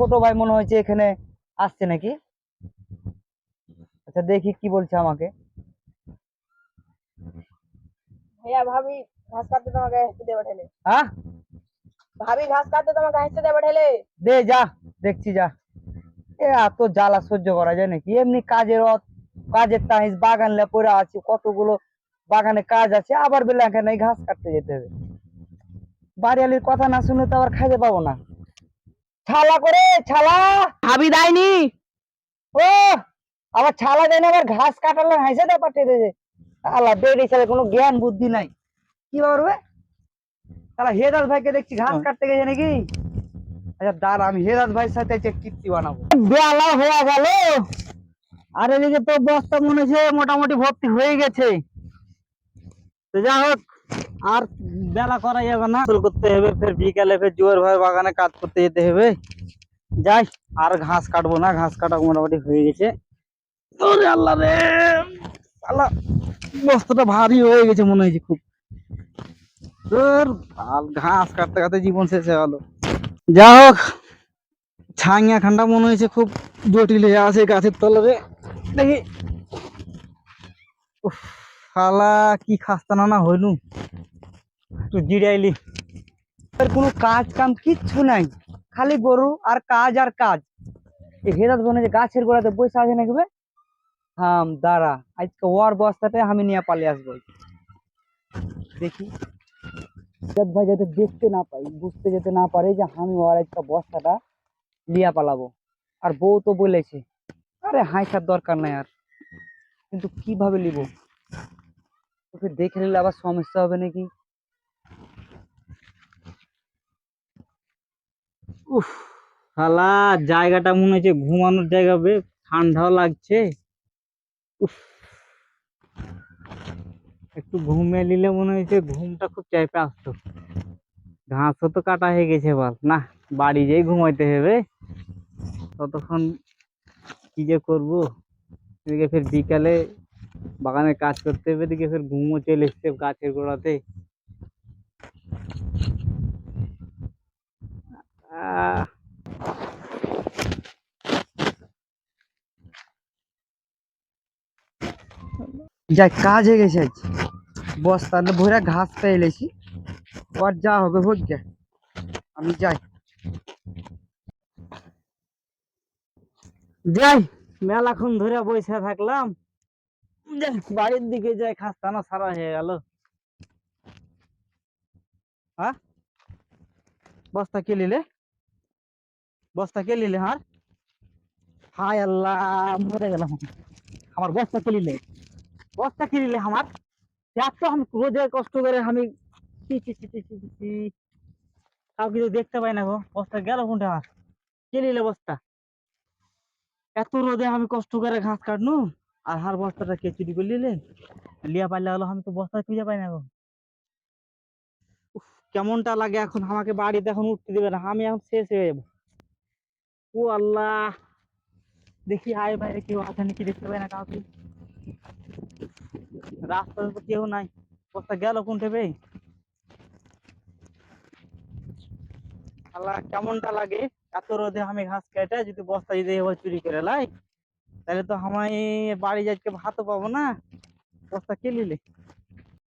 ছোট ভাই মনে হয়েছে এখানে আসছে নাকি? আচ্ছা দেখি কি বলছে আমাকে। ভাইয়া ভাবি ঘাস কাটতে তোমাকে হেসে দেবে ঠেলে হ্যাঁ? ভাবি ঘাস কাটতে তোমাকে হেসে দেবে ঠেলে দে যা দেখছি যা। এ এত জ্বালা সহ্য করা যায় নাকি? এমনি কাজের কাজের তাহিজ বাগান পড়ে আছে কতগুলো বাগানে কাজ আছে আবার বেলা এখানে ঘাস কাটতে যেতে হবে। বাড়িয়ালির কথা না শুনে তো আবার খাইতে পাবো না। ছালা করে ছালা! হাবি দেয়নি। ও আবার ছালা দেয় আবার ঘাস কাটালে হাসে দেয় পাঠিয়ে দিয়েছে আল্লাহ বেড়ে ছেলে কোনো জ্ঞান বুদ্ধি নাই। কি পারবে তাহলে হেদাত ভাইকে দেখছি ঘাস কাটতে গেছে নাকি? আচ্ছা দাঁড়া আমি হেদাত ভাইয়ের সাথে কীর্তি বানাবো। বেলা হয়ে গেল। আর এদিকে তো বস্তা মনে হচ্ছে মোটামুটি ভর্তি হয়ে গেছে। তো যা হোক আর বেলা করা যাবে না। গোসল করতে হবে ফের বিকালে ফের জুয়ার ভাই বাগানে কাজ করতে যেতে হবে। যাই আর ঘাস কাটবো না ঘাস কাটা মোটামুটি হয়ে গেছে। ওরে আল্লাহ রে! আল্লাহ বস্তাটা ভারী হয়ে গেছে মনে হয়েছে খুব। আর ঘাস কাটতে কাটতে জীবন শেষ হয়ে গেল। যা হোক ছাঙ্গা খান্ডা মনে হয়েছে খুব জটিল হয়ে আছে গাছের তলারে দেখি। উফ, শালা কি খাস্তা না হইলু একটু জিরাইলি কোনো কাজ কাম কিচ্ছু নাই। খালি গরু আর কাজ আর কাজ। হেদাত বনে যে গাছের গোড়াতে বসে আছে নাকি থাম, দাঁড়া। আজকে ওয়ার বস্তাটা আমি নিয়ে পালিয়ে আসব। দেখি। ভাই যাতে দেখতে না পাই, বুঝতে যেতে না পারে যে আমি ওর আজকে বস্তাটা লিয়া পালাবো। আর বউ তো বলেছে, আরে হাইসার দরকার নাই আর। কিন্তু কীভাবে নিব? তোকে দেখে নিলে আবার সমস্যা হবে নাকি? উফ, শালা, জায়গাটা মনে হচ্ছে ঘুমানোর জায়গা বে, ঠান্ডাও লাগছে। উফ, একটু ঘুমিয়ে নিলে মনে হচ্ছে ঘুমটা খুব চাইপে আসতো। ঘাসও তো কাটা হয়ে গেছে বল না, বাড়ি যেই ঘুমাইতে হবে। ততক্ষণ কি যে করব? এদিকে ফের বিকালে বাগানে কাজ করতে হবে, এদিকে ফের ঘুমও চলে এসছে গাছের গোড়াতে। যাই কাজ হয়ে গেছে আজ। বস্তা ভরে ঘাস পেয়ে এলেছি। আর যা হবে, হোক গে আমি যাই। যাই, মেলাক্ষণ ধরে বসে থাকলাম। বাড়ির দিকে যাই, খাস্তানা সারা হয়ে গেল। হ্যাঁ? বস্তা কে নিলে? বস্তা কে নিলে হ্যাঁ হায় আল্লাহ, মরে গেলাম আমার। বস্তা কে নিলে বস্তা কে নিলে আমার? এত আমি রোজে কষ্ট করে আমি। কাউকে তো দেখতে পাই না গো। বস্তা গেল কোনটা আমার? কে নিলে বস্তা? এত রোদে আমি কষ্ট করে ঘাস কাটনু, আর হার বস্তাটা কে চুরি করে নিলে লিয়া পাইলে হলো আমি তো বস্তা খুঁজে পাই না গো। কেমনটা লাগে এখন? আমাকে বাড়িতে এখন উঠতে দিবে না, আমি এখন শেষ হয়ে যাব। ও আল্লাহ। দেখি আয় বাইরে কেউ আছে নাকি দেখতে পাই না কাউকে। কেউ নাই। বস্তা গেল কোন টেপে আল্লাহ, কেমনটা লাগে? এত রোদে আমি ঘাস কেটে যদি বস্তা যদি এবার চুরি করে লাই, তাহলে তো আমি বাড়ি যাইতে ভাতও পাবো না। বস্তা কে নিলে?